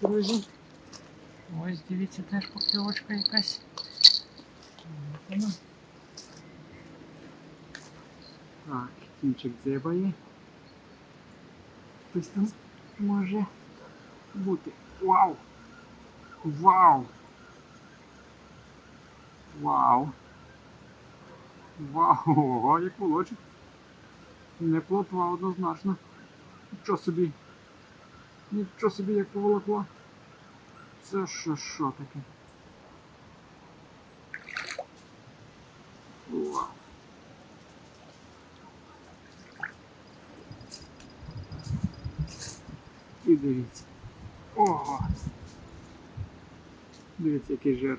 Друзі. Ось дивіться, теж покльовочка якась. Так, кінчик дзибає. Хтось там може бути. Вау! Вау! Вау! Вау! Ого, як волочить. Не плотва однозначно. Нічого собі. Нічого собі як поволокло. Це що, що таке? І дивіться. Ого! Дивіться, який жир.